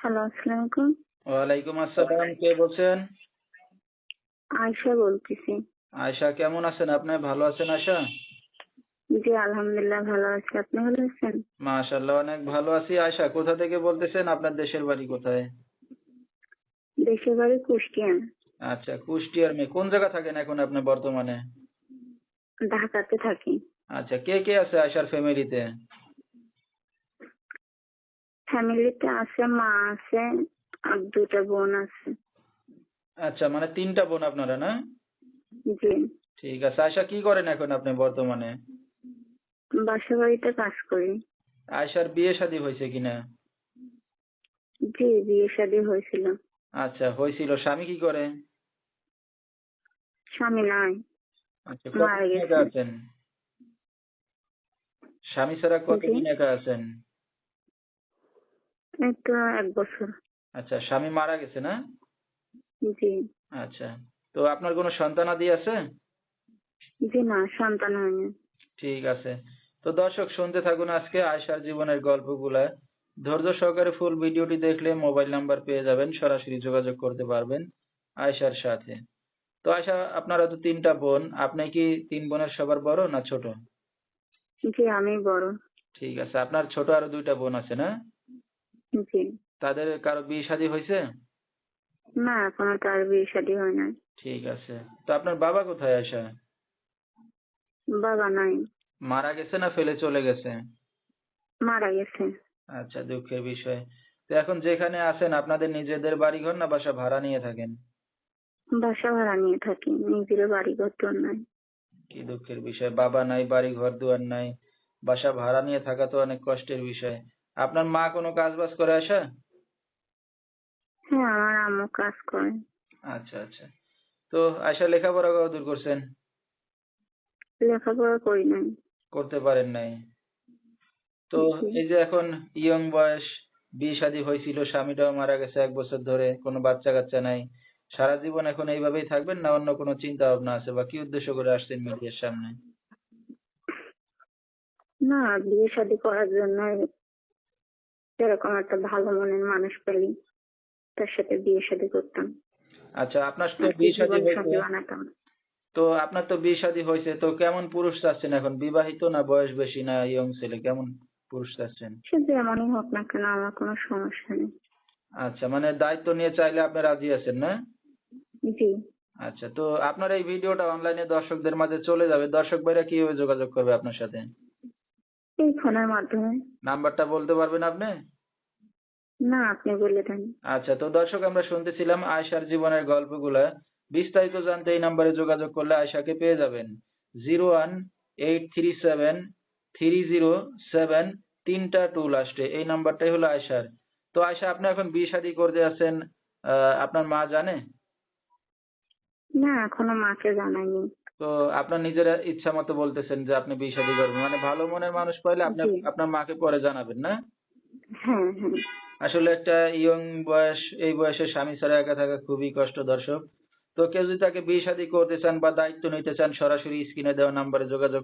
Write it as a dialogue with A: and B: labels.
A: Hello আসসালামু আলাইকুম
B: ওয়ালাইকুম আসসালাম কে বলছেন?
A: আয়শা বলতেছি।
B: আয়শা কেমন আছেন? আপনি ভালো আছেন আয়শা?
A: জি আলহামদুলিল্লাহ ভালো আছি। আপনি ভালো আছেন?
B: মাশাআল্লাহ অনেক ভালো আছি। আয়শা কোথা থেকে বলতেছেন? আপনার দেশের বাড়ি কোথায়?
A: দেশের বাড়ি কুষ্টিয়ান
B: আচ্ছা কুষ্টিয়ার মেয়ে। কোন জায়গা থাকেন এখন আপনি বর্তমানে?
A: ঢাকাতে থাকি।
B: আচ্ছা কে কে আছে আয়শার ফ্যামিলিতে
A: ফ্যামিলিতে আছে মা আছে আর দুটা বোন আছে।
B: আচ্ছা মানে তিনটা বোন আপনারা না?
A: জি।
B: ঠিক আছে। আয়শা কি করেন এখন আপনি বর্তমানে?
A: বাসা বাড়িতে কাজ করি।
B: আয়শার বিয়ে শাদী হয়েছে কিনা
A: জি বিয়ে শাদী হয়েছিল।
B: আচ্ছা হয়েছিল। স্বামী কি করে?
A: স্বামী নাই।
B: আচ্ছা কতদিন একা আছেন? স্বামী ছাড়া কতদিন একা আছেন?
A: এই তো এক বছর।
B: আচ্ছা স্বামী মারা গেছে না?
A: জি।
B: আচ্ছা তো আপনার কোনো সন্তানাদি আছে?
A: জি না সন্তান হয়নি।
B: ঠিক আছে। তো দর্শক শুনতে থাকুন আজকে আয়শার জীবনের গল্পগুলা। ধৈর্য সহকারে ফুল ভিডিওটি দেখলে মোবাইল নাম্বার পেয়ে যাবেন সরাসরি যোগাযোগ করতে পারবেন আয়শার সাথে। তো আয়শা আপনারা তো তিনটা বোন আপনি কি তিন বোনের সবার বড় না ছোট?
A: জি আমি বড়।
B: ঠিক আছে আপনার ছোট আরও দুইটা বোন আছে না?
A: জি
B: তাদের কারও বিয়ে শাদী হয়েছে?
A: না এখনও তার বিয়ে শাদী হয় নাই।
B: ঠিক আছে। তো আপনার বাবা কোথায় আয়শা
A: বাবা নাই।
B: মারা গেছে না ফেলে চলে গেছে?
A: মারা গেছে।
B: আচ্ছা দুঃখের বিষয়। তো এখন যেখানে আছেন আপনাদের নিজেদের বাড়িঘর না বাসা ভাড়া নিয়ে থাকেন?
A: বাসা ভাড়া নিয়ে থাকি নিজের বাড়ি ঘর তো নাই।
B: কি দুঃখের বিষয় বাবা নাই বাড়ি ঘর দুয়ার নাই বাসা ভাড়া নিয়ে থাকা তো অনেক কষ্টের বিষয়। আপনার মা কোনো কাজ বাজ করে আসা?
A: হ্যাঁ আমার আম্মু কাজ করে
B: আচ্ছা আচ্ছা। তো আয়সা লেখাপড়া কতদূর করছেন?
A: লেখাপড়া করি নাই।
B: করতে পারেন নাই। তো এই যে এখন ইয়ং বয়স বিয়ে শাদী হয়েছিল স্বামীটাও মারা গেছে এক বছর ধরে কোনো বাচ্চা কাচ্চা নাই। সারা জীবন এখন এইভাবেই থাকবেন না অন্য কোনো চিন্তা ভাবনা আছে বা কি উদ্দেশ্য করে আসছেন মিডিয়ার সামনে?
A: না বিয়ে শাদী করার জন্য এরকম একটা ভালো মনের মানুষ পেলি তার সাথে বিয়ে শাদী করতাম।
B: আচ্ছা আপনার তো বিয়ে শাদী হয়েছে। তো আপনার তো বিয়ে শাদী হয়েছে তো কেমন পুরুষ চাচ্ছেন এখন? বিবাহিত না বয়স বেশি না ইয়ং ছেলে? কেমন পুরুষ চাচ্ছেন?
A: সে যেমনই হোক না কেন আমার কোনো সমস্যা নেই।
B: আচ্ছা মানে দায়িত্ব নিয়ে চাইলে আপনি রাজি আছেন না?
A: জি।
B: আচ্ছা তো আপনার এই ভিডিওটা অনলাইনে দর্শকদের মাঝে চলে যাবে। দর্শক ভাইরা কীভাবে যোগাযোগ করবে আপনার সাথে?
A: এই ফোনের মাধ্যমে।
B: নাম্বারটা বলতে পারবেন আপনি?
A: না আপনি বলে দেন।
B: আচ্ছা তো দর্শক আমরা শুনতেছিলাম আয়শার জীবনের গল্পগুলা। বিস্তারিত জানতে এই নাম্বারে যোগাযোগ করলে আয়শাকে পেয়ে যাবেন। Zero one eight three seven three zero seven তিনটা টু লাস্টে এই নাম্বারটাই হলো আয়শার। তো আয়শা আপনি এখন বিয়ে শাদী করতে আছেন আপনার মা জানে?
A: না এখনও মাকে জানাইনি
B: তো আপনার নিজের ইচ্ছা মতো বলতেছেন যে আপনি বিয়ে শাদী করবেন। মানে ভালো মনের মানুষ পাইলে আপনি
A: জি।
B: আপনার মাকে পরে জানাবেন না?
A: হ্যাঁ হ্যাঁ।
B: আসলে একটা ইয়ং বয়স এই বয়সে স্বামী ছাড়া একা থাকা খুবই কষ্ট দর্শক। তো কেউ যদি তাকে বিয়ে শাদী করতে চান বা দায়িত্ব নিতে চান সরাসরি স্ক্রিনে দেওয়া নাম্বারে যোগাযোগ